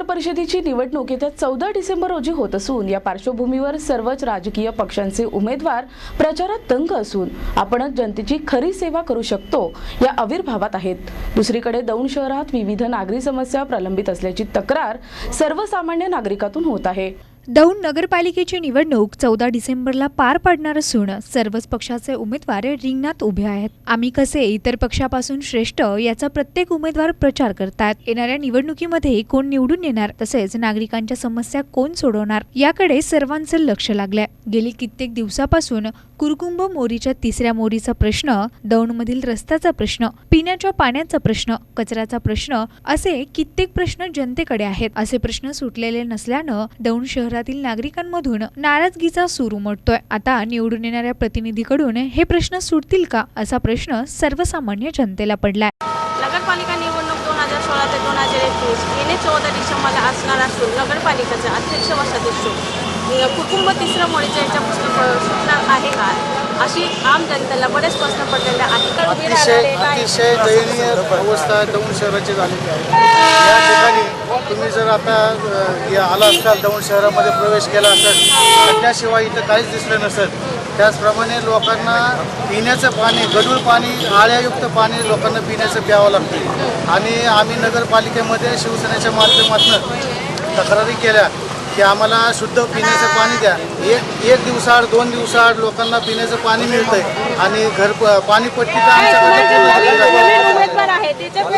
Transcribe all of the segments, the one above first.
नगर परिषदेची निवडणूक येत्या चौदा डिसेंबर रोजी होत असून या पार्श्वभूमीवर सर्वच राजकीय पक्षांचे उमेदवार प्रचारात तंग असून आपणच जनतेची खरी सेवा करू शकतो या आविर्भावात आहेत. दुसरीकडे दौंड शहरात विविध नागरी समस्या प्रलंबित असल्याची तक्रार सर्वसामान्य नागरिकातून होत आहे. दौंड नगरपालिकेची निवडणूक चौदा डिसेंबरला पार पाडणार असून सर्वच पक्षाचे उमेदवार रिंगणात उभे आहेत. आम्ही कसे इतर पक्षापासून श्रेष्ठ याचा प्रत्येक उमेदवार प्रचार करतात? येणाऱ्या निवडणुकीमध्ये कोण निवडून येणार? तसेच नागरिकांच्या समस्या कोण सोडवणार? याकडे सर्वांचं लक्ष लागलंय. गेली कित्येक दिवसापासून कुरकुंभ मोरीच्या तिसऱ्या मोरीचा प्रश्न दौंडमधील रस्त्याचा प्रश्न पिण्याच्या पाण्याचा प्रश्न कचऱ्याचा प्रश्न असे कित्येक प्रश्न जनतेकडे आहेत. असे प्रश्न सुटलेले नसल्यानं दौंड शहरातील नागरिकांमधून नाराजगीचा सूर उमटतोय. आता निवडून येणाऱ्या प्रतिनिधीकडून हे प्रश्न सुटतील का असा प्रश्न सर्वसामान्य जनतेला पडलाय. नगरपालिका निवडणूक दोन हजार सोळा ते दोन हजार एकवीस गेले चौदा डिसेंबरला असणार असून नगरपालिकेचे अध्यक्ष व सदस्य कुटुंब तिसरं मोडीच्या याच्यापासून सुटणार आहे का? अशी आम जनतेला बरेच प्रश्न पडलेले आहेत. अतिशय अतिशय दयनीय अवस्था दौंड शहराची झालेली आहे. या ठिकाणी तुम्ही जर आता आला असाल दौंड शहरामध्ये प्रवेश केला असेल खड्ड्याशिवाय इथं काहीच दिसलं नसेल त्याचप्रमाणे लोकांना पिण्याचं पाणी गढूळ पाणी आळ्यायुक्त पाणी लोकांना पिण्याचं प्यावं लागतं. आणि आम्ही नगरपालिकेमध्ये शिवसेनेच्या माध्यमातून तक्रारी केल्या. की आम्हाला शुद्ध पिण्याचं पाणी द्या. एक एक दिवसाआड दोन दिवसाआड लोकांना पिण्याचं पाणी मिळतंय. आणि घर पाणीपट्टी तर आमच्याकडे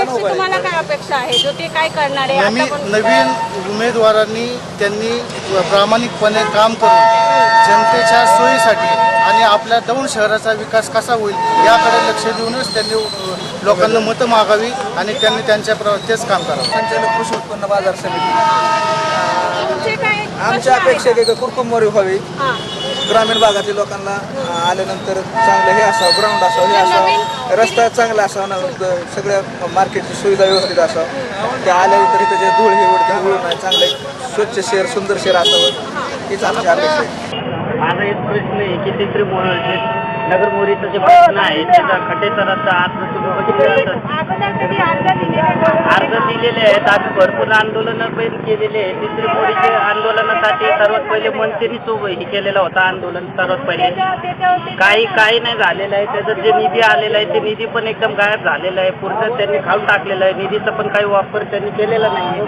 तुम्हाला काय अपेक्षा आहे? जो ते काय करणार आहे पण- नवीन उमेदवारांनी त्यांनी प्रामाणिकपणे काम करून जनतेच्या सोयीसाठी आणि आपल्या दौंड शहराचा विकास कसा होईल याकडे लक्ष देऊनच त्यांनी लोकांना मतं मागावी आणि त्यांनी त्यांच्या प्र- तेच काम करावं. संचालक कृषी उत्पन्न बाजार समिती. तुमचे काय आमच्या? अपेक्षा आहे की? कुरकुंबरी व्हावी. ग्रामीण भागातील लोकांना आल्यानंतर चांगलं हे असावं ग्राउंड असावं हे असावं. रस्ता चांगला असावा ना सगळ्या मार्केटची सुविधा व्यवस्थित असावं. ते आल्यानंतर इथं जे धूळ हे उडते धूळ नाही चांगलं स्वच्छ शहर सुंदर शहर असावं. हीच आमची अपेक्षा आहे. माझा एक प्रश्न आहे की तिसरी नगर मोरीचा जे प्रश्न आहे त्याचा खड्डेचा रस्ता आज तुम्ही बघितलं अर्ज दिलेले आहेत आम्ही भरपूर आंदोलनं पण केलेले आहे तिसरी मोडीचे आंदोलनासाठी सर्वात पहिले मंत्रीच उभं हे केलेलं होतं आंदोलन सर्वात पहिले. काही काही नाही झालेलं आहे त्याचं जे निधी आलेला आहे ते निधी पण एकदम गायब झालेला आहे. पूर्ण त्यांनी खाऊन टाकलेलं आहे. निधीचा पण काही वापर त्यांनी केलेला नाही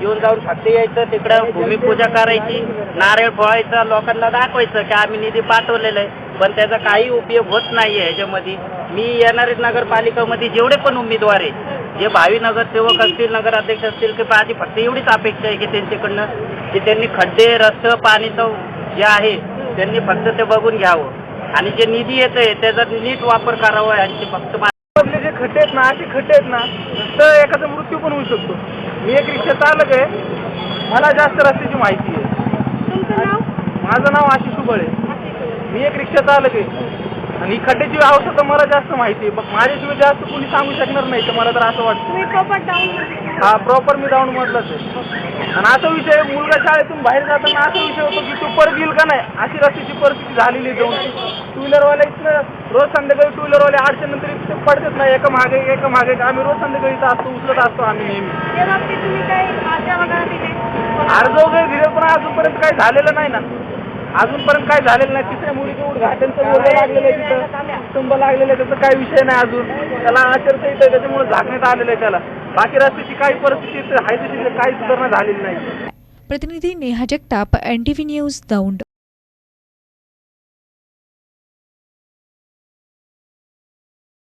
येऊन जाऊन फक्त यायचं तिकडं भूमिपूजा करायची नारळ फोळायचा लोकांना दाखवायचं की आम्ही निधी पाठवलेला आहे. पण त्याचा काही उपयोग होत नाही आहे ह्याच्यामध्ये मी येणारे नगरपालिकामध्ये जेवढे पण उमेदवार आहे जे भावी नगरसेवक असतील नगराध्यक्ष असतील की आधी फक्त एवढीच अपेक्षा आहे की त्यांच्याकडनं की त्यांनी खड्डे रस्ते पाणीचं जे आहे त्यांनी फक्त ते बघून घ्यावं. आणि जे निधी येत आहे त्याचा नीट वापर करावा यांची फक्त आपले जे खड्डे आहेत ना असे खड्डे आहेत ना तर एखादा मृत्यू पण होऊ शकतो. मी एक रिक्षा चालक आहे. मला जास्त रस्त्याची माहिती माझं नाव आशिष उबळे. मी एक रिक्षा चालक आहे. आणि खड्ड्याची तर मला जास्त माहिती आहे. माझ्याशिवाय जास्त कोणी सांगू शकणार नाही तर मला तर असं वाटतं. हा प्रॉपर मी जाऊन मधलाच आहे. आणि असा विषय मुलगा शाळेतून बाहेर जाताना असा विषय होतो की तू परत येईल का नाही? अशी रस्त्याची परिस्थिती झालेली जाऊन. टू व्हीलरवाले इथं रोज संध्याकाळी टू व्हीलरवाले आठशे नंतर इथे पडतात नाही एका मागे एका मागे. आम्ही रोज संध्याकाळी असतो उचलत असतो आम्ही नेहमी. अर्ज वगैरे दिले पण अजूनपर्यंत काही झालेलं नाही ना. अजूनपर्यंत काय झालेलं नाही. तिसऱ्या मुलीचं उद्घाटनचं बोर्ड लागलेलं आहे तिथं. कुटुंब लागलेलं आहे त्याचा काही विषय नाही अजून. त्याला आचरता येतं त्याच्यामुळे झाकण्यात आलेलं आहे त्याला. बाकी रस्त्याची काही परिस्थिती आहे तशी काही सुधारणा झालेली नाही. प्रतिनिधी नेहा जगताप एन न्यूज दौंड.